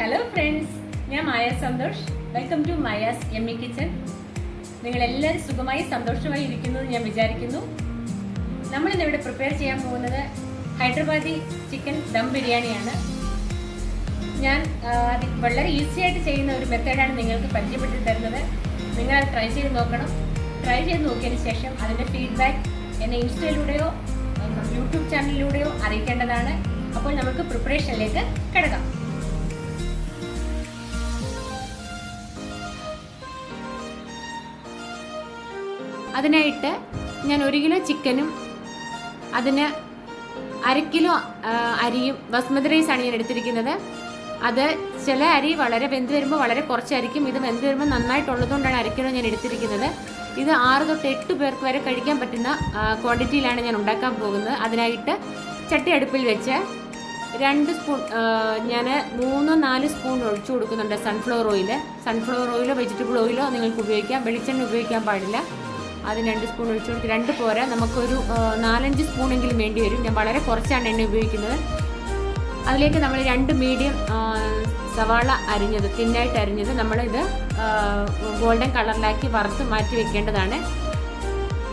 Hello friends ഞാൻ Maya Santhosh. Welcome to Maya's M kitchen kitchen നിങ്ങളെല്ലാവരും സുഖമായി സന്തോഷമായി ഇരിക്കുന്നു ഞാൻ വിചാരിക്കുന്നു. നമ്മൾ ഇന്നിവിടെ പ്രിപ്പയർ ചെയ്യാൻ പോകുന്നത് ഹൈദരാബാദി ചിക്കൻ ദം ബിരിയാണിയാണ്. ഞാൻ വളരെ ഈസി ആയിട്ട് ചെയ്യുന്ന ഒരു മെത്തേഡാണ് നിങ്ങൾക്ക് പരിചയപ്പെട്ടു തരുന്നത്. നിങ്ങൾ ട്രൈ ചെയ്ത് നോക്കണം. ട്രൈ ചെയ്ത് നോക്കിയതിന് ശേഷം അതിന്റെ ഫീഡ്ബാക്ക് എന്നെ ഇൻസ്റ്റയിലൂടെയോ യൂട്യൂബ് ചാനലിലൂടെയോ അറിയിക്കേണ്ടതാണ്. അപ്പോൾ നമുക്ക് പ്രിപ്പറേഷനിലേക്ക് കിടക്കാം. അതിനായിട്ട് ഞാൻ ഒരു കിലോ ചിക്കനും അതിന് അര കിലോ അരിയും ബസ്മതി റൈസാണ് ഞാൻ എടുത്തിരിക്കുന്നത്. അത് ചില അരി വളരെ വെന്ത് വരുമ്പോൾ വളരെ കുറച്ചായിരിക്കും. ഇത് വെന്ത് വരുമ്പോൾ നന്നായിട്ടുള്ളതുകൊണ്ടാണ് അര കിലോ ഞാൻ എടുത്തിരിക്കുന്നത്. ഇത് ആറ് തൊട്ട് എട്ട് പേർക്ക് വരെ കഴിക്കാൻ പറ്റുന്ന ക്വാണ്ടിറ്റിയിലാണ് ഞാൻ ഉണ്ടാക്കാൻ പോകുന്നത്. അതിനായിട്ട് ചട്ടി അടുപ്പിൽ വെച്ച് രണ്ട് സ്പൂൺ ഞാൻ മൂന്നോ നാല് സ്പൂൺ ഒഴിച്ചു കൊടുക്കുന്നുണ്ട്. സൺഫ്ലവർ ഓയിൽ സൺഫ്ലവർ ഓയിലോ വെജിറ്റബിൾ ഓയിലോ നിങ്ങൾക്ക് ഉപയോഗിക്കാം. വെളിച്ചെണ്ണ ഉപയോഗിക്കാൻ പാടില്ല. അതിന് രണ്ട് സ്പൂൺ ഒഴിച്ചു കൊടുത്ത് രണ്ട് പോരാ. നമുക്കൊരു നാലഞ്ച് സ്പൂണെങ്കിലും വേണ്ടി വരും. ഞാൻ വളരെ കുറച്ചാണ് എണ്ണ ഉപയോഗിക്കുന്നത്. അതിലേക്ക് നമ്മൾ രണ്ട് മീഡിയം സവാള അരിഞ്ഞത് തിന്നായിട്ട് അരിഞ്ഞത് നമ്മളിത് ഗോൾഡൻ കളറിലാക്കി വറുത്ത് മാറ്റി വെക്കേണ്ടതാണ്.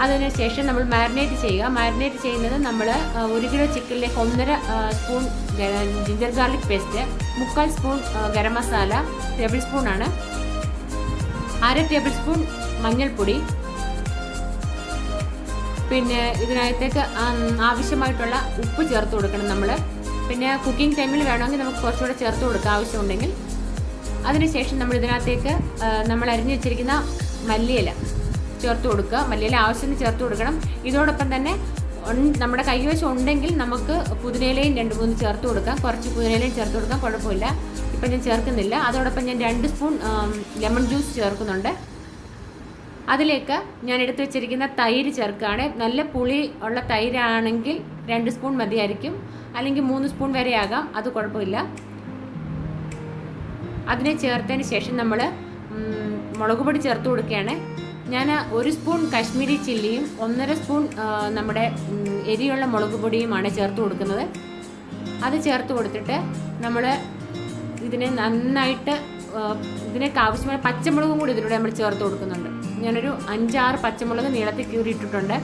അതിനുശേഷം നമ്മൾ മാരിനേറ്റ് ചെയ്യുക. മാരിനേറ്റ് ചെയ്യുന്നത് നമ്മൾ ഒരു കിലോ ചിക്കനിലേക്ക് ഒന്നര സ്പൂൺ ജിഞ്ചർ ഗാർലിക് പേസ്റ്റ് മുക്കാൽ സ്പൂൺ ഗരം മസാല ടേബിൾ സ്പൂണാണ് അര ടേബിൾ സ്പൂൺ മഞ്ഞൾപ്പൊടി പിന്നെ ഇതിനകത്തേക്ക് ആവശ്യമായിട്ടുള്ള ഉപ്പ് ചേർത്ത് കൊടുക്കണം നമ്മൾ പിന്നെ കുക്കിംഗ് ടൈമിൽ വേണമെങ്കിൽ നമുക്ക് കുറച്ചുകൂടെ ചേർത്ത് കൊടുക്കുക ആവശ്യമുണ്ടെങ്കിൽ. അതിനുശേഷം നമ്മൾ ഇതിനകത്തേക്ക് നമ്മൾ അരിഞ്ഞു വെച്ചിരിക്കുന്ന മല്ലിയില ചേർത്ത് കൊടുക്കുക. മല്ലിയില ആവശ്യത്തിന് ചേർത്ത് കൊടുക്കണം. ഇതോടൊപ്പം തന്നെ നമ്മുടെ കൈവശം ഉണ്ടെങ്കിൽ നമുക്ക് പുതിനയിലയും രണ്ട് മൂന്ന് ചേർത്ത് കൊടുക്കാം. കുറച്ച് പുതിനയിലയും ചേർത്ത് കൊടുക്കാം. കുഴപ്പമില്ല. ഇപ്പം ഞാൻ ചേർക്കുന്നില്ല. അതോടൊപ്പം ഞാൻ രണ്ട് സ്പൂൺ ലെമൺ ജ്യൂസ് ചേർക്കുന്നുണ്ട്. അതിലേക്ക് ഞാൻ എടുത്തു വെച്ചിരിക്കുന്ന തൈര് ചേർക്കുകയാണ്. നല്ല പുളി ഉള്ള തൈരാണെങ്കിൽ രണ്ട് സ്പൂൺ മതിയായിരിക്കും. അല്ലെങ്കിൽ മൂന്ന് സ്പൂൺ വരെ ആകാം. അത് കുഴപ്പമില്ല. അതിനെ ചേർത്തതിന് ശേഷം നമ്മൾ മുളക് പൊടി ചേർത്ത് കൊടുക്കുകയാണ്. ഞാൻ ഒരു സ്പൂൺ കാശ്മീരി ചില്ലിയും ഒന്നര സ്പൂൺ നമ്മുടെ എരിയുള്ള മുളക് പൊടിയുമാണ് ചേർത്ത് കൊടുക്കുന്നത്. അത് ചേർത്ത് കൊടുത്തിട്ട് നമ്മൾ ഇതിനെ നന്നായിട്ട് ഇതിനൊക്കെ ആവശ്യമായ പച്ചമുളകും കൂടി ഇതിലൂടെ നമ്മൾ ചേർത്ത് കൊടുക്കുന്നുണ്ട്. ഞാനൊരു അഞ്ചാറ് പച്ചമുളക് നീളത്തിൽ കീറി ഇട്ടിട്ടുണ്ട്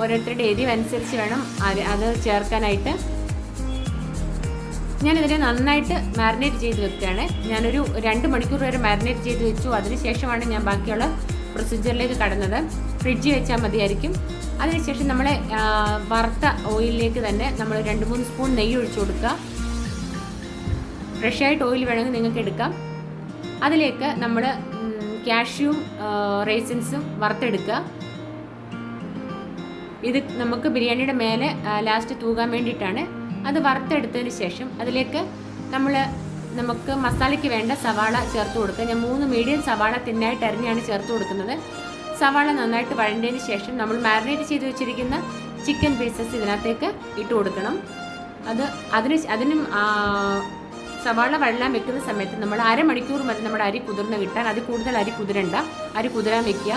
ഓരോരുത്തരുടെ എരിവ് അനുസരിച്ച് വേണം അത് അത് ചേർക്കാനായിട്ട്. ഞാനിതിനെ നന്നായിട്ട് മാരിനേറ്റ് ചെയ്ത് വെക്കുകയാണ്. ഞാനൊരു രണ്ട് മണിക്കൂർ വരെ മാരിനേറ്റ് ചെയ്ത് വെച്ചു. അതിനുശേഷമാണ് ഞാൻ ബാക്കിയുള്ള പ്രൊസീജിയറിലേക്ക് കടന്നത്. ഫ്രിഡ്ജിൽ വെച്ചാൽ മതിയായിരിക്കും. അതിനുശേഷം നമ്മളെ വറുത്ത ഓയിലിലേക്ക് തന്നെ നമ്മൾ രണ്ട് മൂന്ന് സ്പൂൺ നെയ്യ് ഒഴിച്ചു കൊടുക്കുക. ഫ്രഷായിട്ട് ഓയിൽ വേണമെങ്കിൽ നിങ്ങൾക്ക് എടുക്കാം. അതിലേക്ക് നമ്മൾ കാഷ്യൂം റേസിൻസും വറുത്തെടുക്കുക. ഇത് നമുക്ക് ബിരിയാണിയുടെ മേലെ ലാസ്റ്റ് തൂകാൻ വേണ്ടിയിട്ടാണ്. അത് വറുത്തെടുത്തതിന് ശേഷം അതിലേക്ക് നമ്മൾ നമുക്ക് മസാലയ്ക്ക് വേണ്ട സവാള ചേർത്ത് കൊടുക്കുക. ഞാൻ മൂന്ന് മീഡിയം സവാള തിന്നായിട്ട് അരിഞ്ഞാണ് ചേർത്ത് കൊടുക്കുന്നത്. സവാള നന്നായിട്ട് വഴണ്ടതിന് ശേഷം നമ്മൾ മാരിനേറ്റ് ചെയ്ത് വെച്ചിരിക്കുന്ന ചിക്കൻ പീസസ് ഇതിനകത്തേക്ക് ഇട്ട് കൊടുക്കണം. അത് അതിന് അതിനും സവാള വെള്ളം വെക്കുന്ന സമയത്ത് നമ്മൾ അരമണിക്കൂർ മതി നമ്മുടെ അരി കുതിർന്ന് കിട്ടാൻ അത് കൂടുതൽ അരി കുതിരണ്ട. അരി കുതിരാൻ വെക്കുക.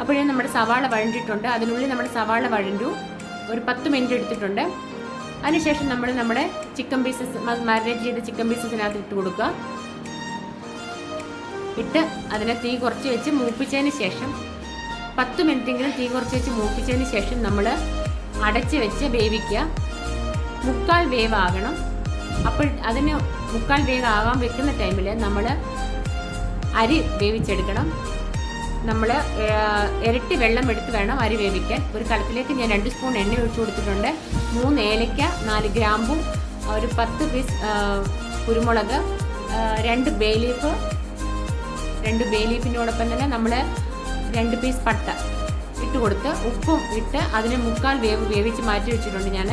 അപ്പോഴേ നമ്മുടെ സവാള വഴണ്ടിട്ടുണ്ട്. അതിനുള്ളിൽ നമ്മുടെ സവാള വഴണ്ടു. ഒരു പത്ത് മിനിറ്റ് എടുത്തിട്ടുണ്ട്. അതിനുശേഷം നമ്മൾ നമ്മുടെ ചിക്കൻ പീസസ് മാരിനേറ്റ് ചെയ്ത ചിക്കൻ പീസസിനകത്ത് ഇട്ട് കൊടുക്കുക. ഇട്ട് അതിനെ തീ കുറച്ച് വെച്ച് മൂപ്പിച്ചതിന് ശേഷം പത്ത് മിനിറ്റെങ്കിലും തീ കുറച്ച് വെച്ച് മൂപ്പിച്ചതിന് ശേഷം നമ്മൾ അടച്ച് വെച്ച് വേവിക്കുക. മുക്കാൽ വേവാകണം. അപ്പോൾ അതിന് മുക്കാൽ വേഗം ആകാൻ വെക്കുന്ന ടൈമിൽ നമ്മൾ അരി വേവിച്ചെടുക്കണം. നമ്മൾ ഇരട്ടി വെള്ളം എടുത്ത് വേണം അരി വേവിക്കാൻ. ഒരു കലത്തിലേക്ക് ഞാൻ രണ്ട് സ്പൂൺ എണ്ണ ഒഴിച്ചു കൊടുത്തിട്ടുണ്ട്. മൂന്ന് ഏലയ്ക്ക നാല് ഗ്രാമ്പും ഒരു പത്ത് പീസ് കുരുമുളക് രണ്ട് ബേലീഫ് രണ്ട് ബേലീഫിനോടൊപ്പം തന്നെ നമ്മൾ രണ്ട് പീസ് പട്ട ഇട്ട് കൊടുത്ത് ഉപ്പും ഇട്ട് അതിനെ മുക്കാൽ വേവ് വേവിച്ച് മാറ്റി വെച്ചിട്ടുണ്ട് ഞാൻ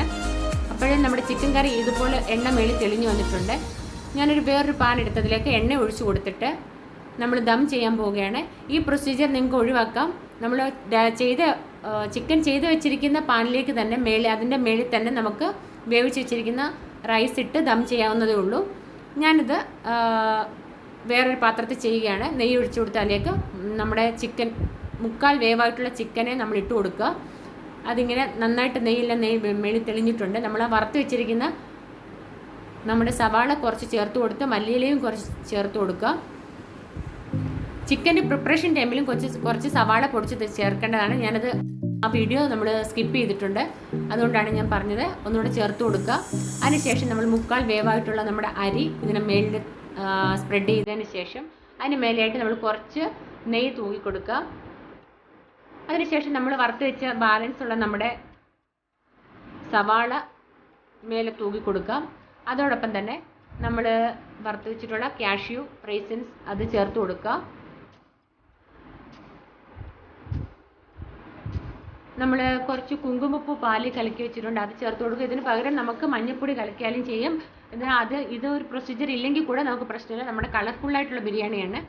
അപ്പോഴേ നമ്മുടെ ചിക്കൻ കറി ഇതുപോലെ എണ്ണ മേളി തെളിഞ്ഞു വന്നിട്ടുണ്ട്. ഞാനൊരു വേറൊരു പാൻ എടുത്തതിലേക്ക് എണ്ണ ഒഴിച്ചു കൊടുത്തിട്ട് നമ്മൾ ദം ചെയ്യാൻ പോവുകയാണ്. ഈ പ്രൊസീജിയർ നിങ്ങൾക്ക് ഒഴിവാക്കാം. നമ്മൾ ചെയ്ത് ചിക്കൻ ചെയ്ത് വെച്ചിരിക്കുന്ന പാനിലേക്ക് തന്നെ മേളിൽ അതിന്റെ മേളിൽ തന്നെ നമുക്ക് വേവിച്ച് വെച്ചിരിക്കുന്ന റൈസ് ഇട്ട് ദം ചെയ്യാവുന്നതേ ഉള്ളൂ. ഞാനിത് വേറൊരു പാത്രത്തിൽ ചെയ്യുകയാണ്. നെയ്യ് ഒഴിച്ചു കൊടുത്താലേക്ക് നമ്മുടെ ചിക്കൻ മുക്കാൽ വേവായിട്ടുള്ള ചിക്കനെ നമ്മൾ ഇട്ട് കൊടുക്കുക. അതിങ്ങനെ നന്നായിട്ട് നെയ്യില്ല നെയ്യ് മേളിൽ തെളിഞ്ഞിട്ടുണ്ട്. നമ്മൾ വറുത്ത് വെച്ചിരിക്കുന്ന നമ്മുടെ സവാള കുറച്ച് ചേർത്ത് കൊടുത്ത് മല്ലിയിലയും കുറച്ച് ചേർത്ത് കൊടുക്കുക. ചിക്കന്റെ പ്രിപ്പറേഷൻ ടൈമിലും കുറച്ച് കുറച്ച് സവാള പൊടിച്ച് ചേർക്കേണ്ടതാണ്. ഞാനത് ആ വീഡിയോ നമ്മൾ സ്കിപ്പ് ചെയ്തിട്ടുണ്ട്. അതുകൊണ്ടാണ് ഞാൻ പറഞ്ഞത് ഒന്നുകൂടെ ചേർത്ത് കൊടുക്കുക. അതിനുശേഷം നമ്മൾ മുക്കാൽ വേവായിട്ടുള്ള നമ്മുടെ അരി ഇതിനെ മേലിൽ സ്പ്രെഡ് ചെയ്തതിന് ശേഷം അതിന് മേലെയായിട്ട് നമ്മൾ കുറച്ച് നെയ്യ് തൂങ്ങിക്കൊടുക്കുക കൊടുക്കുക. അതിനുശേഷം നമ്മൾ വറുത്ത് വെച്ച ബാലൻസ് ഉള്ള നമ്മുടെ സവാള മേലെ തൂക്കി കൊടുക്കാം. അതോടൊപ്പം തന്നെ നമ്മൾ വറുത്ത് വെച്ചിട്ടുള്ള കാഷ്യൂ റൈസിൻസ് അത് ചേർത്ത് കൊടുക്കാം നമ്മൾ കുറച്ച് കുങ്കുമപ്പൂ പാൽ കലക്കി വെച്ചിട്ടുണ്ട്. അത് ചേർത്ത് കൊടുക്കുക. ഇതിന് പകരം നമുക്ക് മഞ്ഞൾപ്പൊടി കലക്കിയാലും ചെയ്യും. എന്നാൽ അത് ഇത് ഒരു പ്രൊസീജിയർ ഇല്ലെങ്കിൽ കൂടെ നമുക്ക് പ്രശ്നമില്ല. നമ്മുടെ കളർഫുള്ളായിട്ടുള്ള ബിരിയാണിയാണ്.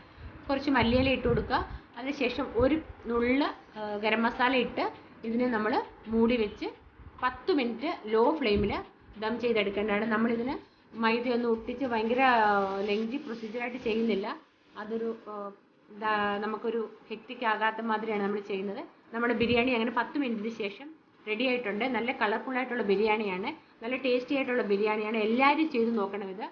കുറച്ച് മല്ലിയില ഇട്ട് കൊടുക്കുക. അതിനുശേഷം ഒരു നുള്ള് ഗരം മസാല ഇട്ട് ഇതിനെ നമ്മൾ മൂടി വെച്ച് പത്ത് മിനിറ്റ് ലോ ഫ്ലെയിമിൽ ദം ചെയ്തെടുക്കേണ്ടതാണ്. നമ്മളിതിന് മൈദയൊന്നും ഒട്ടിച്ച് ഭയങ്കര ലെങ്തി പ്രൊസീജിയറായിട്ട് ചെയ്യുന്നില്ല. അതൊരു നമുക്കൊരു ഹെക്റ്റിക് ആകാത്ത മാതിരിയാണ് നമ്മൾ ചെയ്യുന്നത്. നമ്മുടെ ബിരിയാണി അങ്ങനെ പത്ത് മിനിറ്റിന് ശേഷം റെഡി ആയിട്ടുണ്ട്. നല്ല കളർഫുൾ ആയിട്ടുള്ള ബിരിയാണിയാണ്. നല്ല ടേസ്റ്റി ആയിട്ടുള്ള ബിരിയാണിയാണ്. എല്ലാവരും ചെയ്ത് നോക്കണം ഇത്